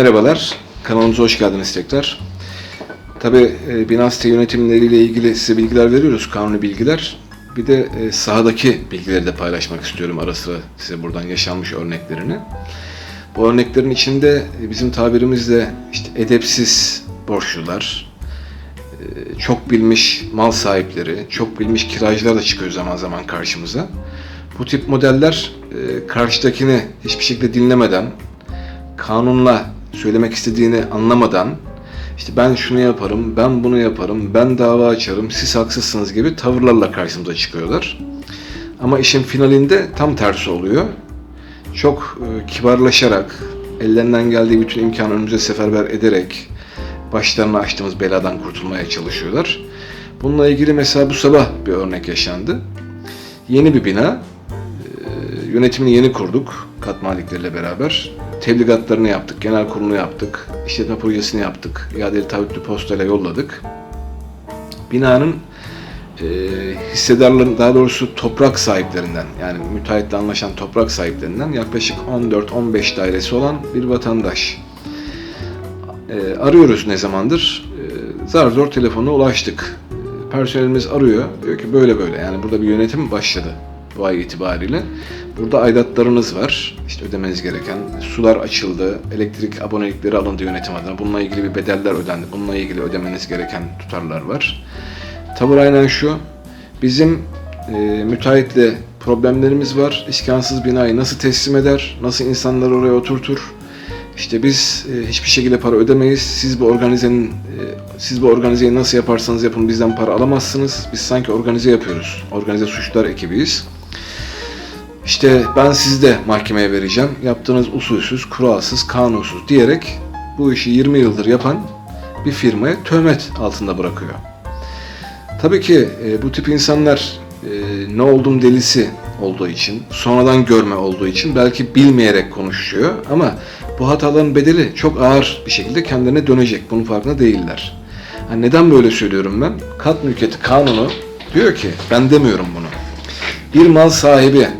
Merhabalar, kanalımıza hoş geldiniz tekrar. Tabii e, bina site yönetimleriyle ilgili size bilgiler veriyoruz, kanuni bilgiler. Bir de e, sahadaki bilgileri de paylaşmak istiyorum ara sıra size buradan yaşanmış örneklerini. Bu örneklerin içinde e, bizim tabirimizle işte edepsiz borçlular, e, çok bilmiş mal sahipleri, çok bilmiş kiracılar da çıkıyor zaman zaman karşımıza. Bu tip modeller e, karşıdakini hiçbir şekilde dinlemeden, kanunla söylemek istediğini anlamadan işte ben şunu yaparım, ben bunu yaparım, ben dava açarım, siz haksızsınız gibi tavırlarla karşımıza çıkıyorlar. Ama işin finalinde tam tersi oluyor. Çok e, kibarlaşarak, ellerinden geldiği bütün imkanı önümüze seferber ederek başlarına açtığımız beladan kurtulmaya çalışıyorlar. Bununla ilgili mesela bu sabah bir örnek yaşandı. Yeni bir bina, e, yönetimini yeni kurduk kat malikleriyle beraber. Tebligatlarını yaptık, genel kurulunu yaptık, işletme projesini yaptık, iadeli taahhütlü postayla yolladık. Binanın e, hissedarların, daha doğrusu toprak sahiplerinden, yani müteahhitle anlaşan toprak sahiplerinden yaklaşık 14-15 dairesi olan bir vatandaş. E, arıyoruz ne zamandır, e, zar zor telefona ulaştık. E, personelimiz arıyor, diyor ki böyle böyle, yani burada bir yönetim başladı bu ay itibariyle. Burada aidatlarınız var. İşte ödemeniz gereken. Sular açıldı. Elektrik abonelikleri alındı yönetim adına. Bununla ilgili bir bedeller ödendi. Bununla ilgili ödemeniz gereken tutarlar var. Tavır aynen şu. Bizim e, müteahhitle problemlerimiz var. İskansız binayı nasıl teslim eder? Nasıl insanları oraya oturtur? İşte biz e, hiçbir şekilde para ödemeyiz. Siz bu organizenin e, siz bu organizeyi nasıl yaparsanız yapın bizden para alamazsınız. Biz sanki organize yapıyoruz. Organize suçlar ekibiyiz. İşte ben sizi de mahkemeye vereceğim. Yaptığınız usulsüz, kuralsız, kanunsuz diyerek bu işi 20 yıldır yapan bir firmaya töhmet altında bırakıyor. Tabii ki e, bu tip insanlar e, ne oldum delisi olduğu için, sonradan görme olduğu için belki bilmeyerek konuşuyor ama bu hataların bedeli çok ağır bir şekilde kendilerine dönecek. Bunun farkında değiller. Ha, neden böyle söylüyorum ben? Kat mülkiyeti kanunu diyor ki, ben demiyorum bunu. Bir mal sahibi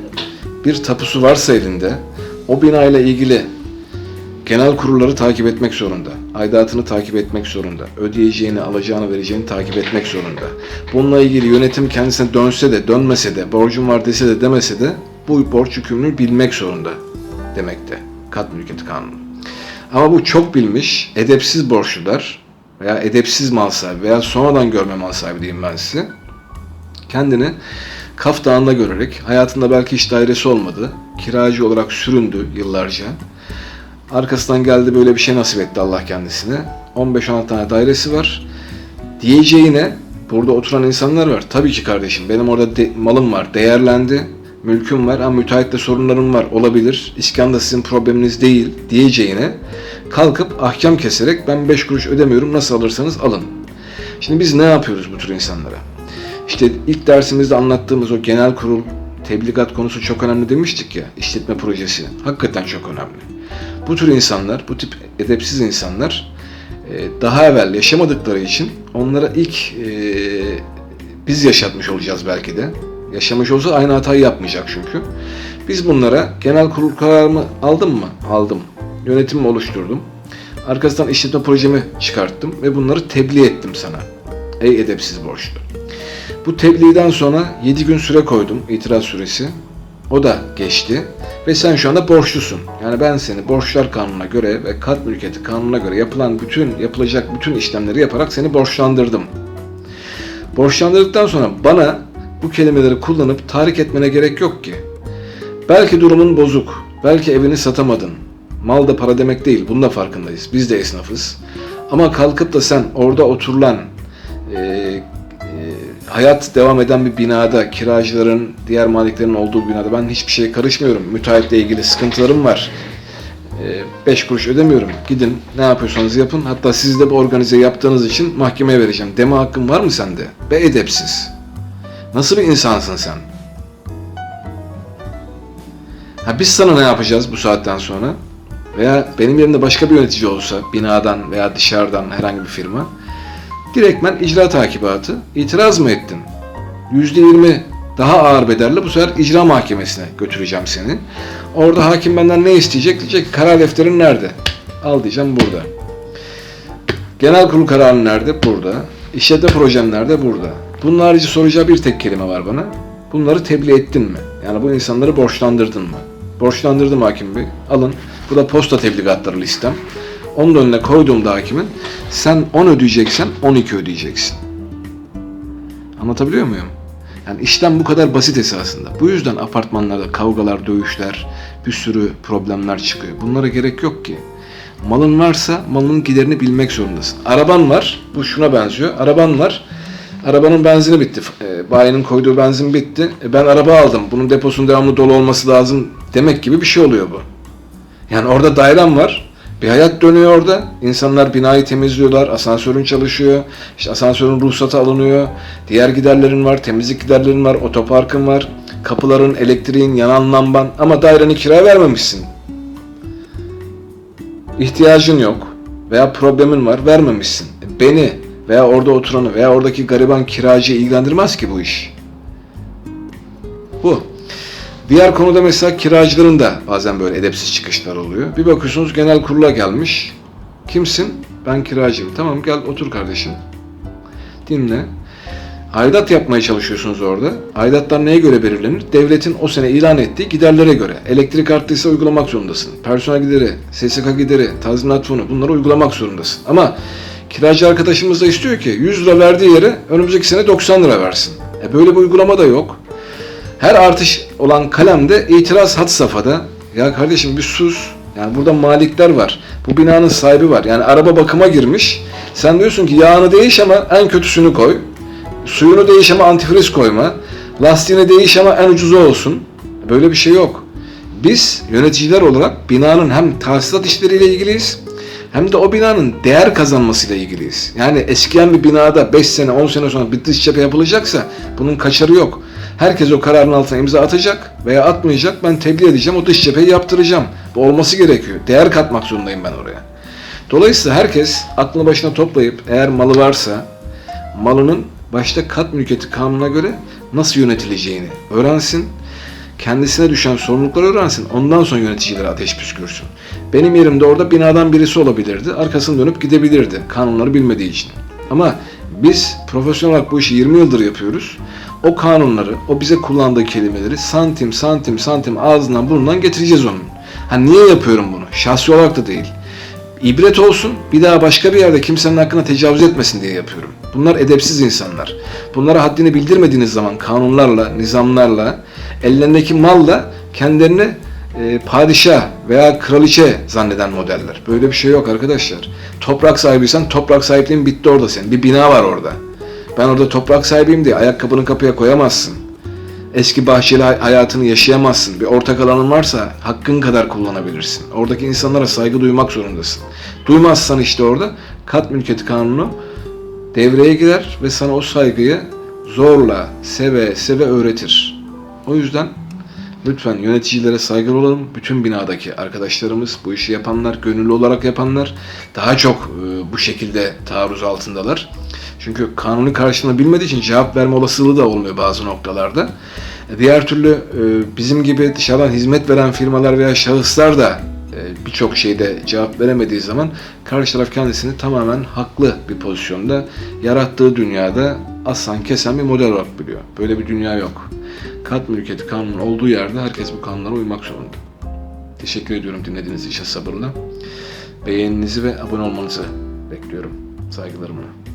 bir tapusu varsa elinde o binayla ilgili genel kurulları takip etmek zorunda. Aidatını takip etmek zorunda. Ödeyeceğini, alacağını, vereceğini takip etmek zorunda. Bununla ilgili yönetim kendisine dönse de, dönmese de, borcum var dese de demese de bu borç yükümlülüğünü bilmek zorunda demekte. Kat mülkiyeti kanunu. Ama bu çok bilmiş, edepsiz borçlular veya edepsiz mal sahibi veya sonradan görme mal sahibi diyeyim ben size. Kendini Kaf Dağı'nda görerek hayatında belki hiç dairesi olmadı. Kiracı olarak süründü yıllarca. Arkasından geldi böyle bir şey nasip etti Allah kendisine. 15-16 tane dairesi var. Diyeceğine burada oturan insanlar var. Tabii ki kardeşim benim orada de- malım var, değerlendi. Mülküm var ama müteahhitle sorunlarım var olabilir. İskan da sizin probleminiz değil diyeceğine kalkıp ahkam keserek ben 5 kuruş ödemiyorum nasıl alırsanız alın. Şimdi biz ne yapıyoruz bu tür insanlara? İşte ilk dersimizde anlattığımız o genel kurul tebligat konusu çok önemli demiştik ya işletme projesi. Hakikaten çok önemli. Bu tür insanlar, bu tip edepsiz insanlar e, daha evvel yaşamadıkları için onlara ilk e, biz yaşatmış olacağız belki de. Yaşamış olsa aynı hatayı yapmayacak çünkü. Biz bunlara genel kurul kararımı aldım mı? Aldım. Yönetimimi oluşturdum. Arkasından işletme projemi çıkarttım ve bunları tebliğ ettim sana. Ey edepsiz borçlu. Bu tebliğden sonra 7 gün süre koydum itiraz süresi. O da geçti ve sen şu anda borçlusun. Yani ben seni borçlar kanununa göre ve kat mülkiyeti kanununa göre yapılan bütün yapılacak bütün işlemleri yaparak seni borçlandırdım. Borçlandırdıktan sonra bana bu kelimeleri kullanıp tahrik etmene gerek yok ki. Belki durumun bozuk, belki evini satamadın. Mal da para demek değil, bunun da farkındayız. Biz de esnafız. Ama kalkıp da sen orada oturulan, e, hayat devam eden bir binada, kiracıların, diğer maliklerin olduğu binada ben hiçbir şeye karışmıyorum. Müteahhitle ilgili sıkıntılarım var. 5 kuruş ödemiyorum. Gidin ne yapıyorsanız yapın. Hatta siz de bu organize yaptığınız için mahkemeye vereceğim. Deme hakkın var mı sende? Be edepsiz. Nasıl bir insansın sen? Ha biz sana ne yapacağız bu saatten sonra? Veya benim yerimde başka bir yönetici olsa, binadan veya dışarıdan herhangi bir firma, direktmen icra takibatı, itiraz mı ettin? %20 daha ağır bedelle bu sefer icra mahkemesine götüreceğim seni. Orada hakim benden ne isteyecek? Diyecek karar defterin nerede? Al diyeceğim burada. Genel kurul kararı nerede? Burada. İşletme projen nerede? Burada. Bunun harici soracağı bir tek kelime var bana. Bunları tebliğ ettin mi? Yani bu insanları borçlandırdın mı? Borçlandırdım hakim bey. Alın. Bu da posta tebligatları listem. Onun önüne koyduğumda hakimin sen 10 ödeyeceksen 12 ödeyeceksin. Anlatabiliyor muyum? Yani işlem bu kadar basit esasında. Bu yüzden apartmanlarda kavgalar, dövüşler, bir sürü problemler çıkıyor. Bunlara gerek yok ki. Malın varsa malının giderini bilmek zorundasın. Araban var, bu şuna benziyor. Araban var, arabanın benzini bitti. E, bayinin koyduğu benzin bitti. E, ben araba aldım, bunun deposunun devamlı dolu olması lazım demek gibi bir şey oluyor bu. Yani orada dairem var. Bir hayat dönüyor orada. İnsanlar binayı temizliyorlar. Asansörün çalışıyor. İşte asansörün ruhsatı alınıyor. Diğer giderlerin var. Temizlik giderlerin var. Otoparkın var. Kapıların, elektriğin, yanan lamban. Ama daireni kira vermemişsin. İhtiyacın yok. Veya problemin var. Vermemişsin. E, Beni veya orada oturanı veya oradaki gariban kiracıyı ilgilendirmez ki bu iş. Bu. Diğer konuda mesela kiracıların da bazen böyle edepsiz çıkışlar oluyor. Bir bakıyorsunuz genel kurula gelmiş. Kimsin? Ben kiracıyım. Tamam gel otur kardeşim. Dinle. Aidat yapmaya çalışıyorsunuz orada. Aidatlar neye göre belirlenir? Devletin o sene ilan ettiği giderlere göre. Elektrik arttıysa uygulamak zorundasın. Personel gideri, SSK gideri, tazminat fonu bunları uygulamak zorundasın. Ama kiracı arkadaşımız da istiyor ki 100 lira verdiği yere önümüzdeki sene 90 lira versin. E böyle bir uygulama da yok. Her artış olan kalemde itiraz had safhada. Ya kardeşim bir sus. Yani burada malikler var. Bu binanın sahibi var. Yani araba bakıma girmiş. Sen diyorsun ki yağını değiş ama en kötüsünü koy. Suyunu değiş ama antifriz koyma. Lastiğini değiş ama en ucuzu olsun. Böyle bir şey yok. Biz yöneticiler olarak binanın hem tahsilat işleriyle ilgiliyiz hem de o binanın değer kazanmasıyla ilgiliyiz. Yani eskiyen bir binada 5 sene 10 sene sonra bir dış cephe yapılacaksa bunun kaçarı yok. Herkes o kararın altına imza atacak veya atmayacak. Ben tebliğ edeceğim o dış cepheyi yaptıracağım. Bu olması gerekiyor. Değer katmak zorundayım ben oraya. Dolayısıyla herkes aklını başına toplayıp eğer malı varsa malının başta kat mülkiyeti kanuna göre nasıl yönetileceğini öğrensin. Kendisine düşen sorumlulukları öğrensin. Ondan sonra yöneticilere ateş püskürsün. Benim yerimde orada binadan birisi olabilirdi. Arkasını dönüp gidebilirdi. Kanunları bilmediği için. Ama biz profesyonel olarak bu işi 20 yıldır yapıyoruz. O kanunları, o bize kullandığı kelimeleri santim santim santim ağzından burnundan getireceğiz onun. Ha niye yapıyorum bunu? Şahsi olarak da değil. İbret olsun, bir daha başka bir yerde kimsenin hakkına tecavüz etmesin diye yapıyorum. Bunlar edepsiz insanlar. Bunlara haddini bildirmediğiniz zaman kanunlarla, nizamlarla, ellerindeki malla kendilerini e, padişah veya kraliçe zanneden modeller. Böyle bir şey yok arkadaşlar. Toprak sahibiysen toprak sahipliğin bitti orada senin. Bir bina var orada. Ben orada toprak sahibiyim diye ayakkabını kapıya koyamazsın. Eski bahçeli hay- hayatını yaşayamazsın. Bir ortak alanın varsa hakkın kadar kullanabilirsin. Oradaki insanlara saygı duymak zorundasın. Duymazsan işte orada kat mülkiyeti kanunu devreye girer ve sana o saygıyı zorla, seve seve öğretir. O yüzden lütfen yöneticilere saygılı olalım. Bütün binadaki arkadaşlarımız, bu işi yapanlar, gönüllü olarak yapanlar daha çok e, bu şekilde taarruz altındalar. Çünkü kanuni karşılığını bilmediği için cevap verme olasılığı da olmuyor bazı noktalarda. E, Diğer türlü e, bizim gibi dışarıdan hizmet veren firmalar veya şahıslar da e, birçok şeyde cevap veremediği zaman karşı taraf kendisini tamamen haklı bir pozisyonda yarattığı dünyada aslan kesen bir model olarak biliyor. Böyle bir dünya yok. Kat mülkiyeti kanunun olduğu yerde herkes bu kanunlara uymak zorunda. Teşekkür ediyorum dinlediğiniz için sabırla. Beğeninizi ve abone olmanızı bekliyorum. Saygılarımla.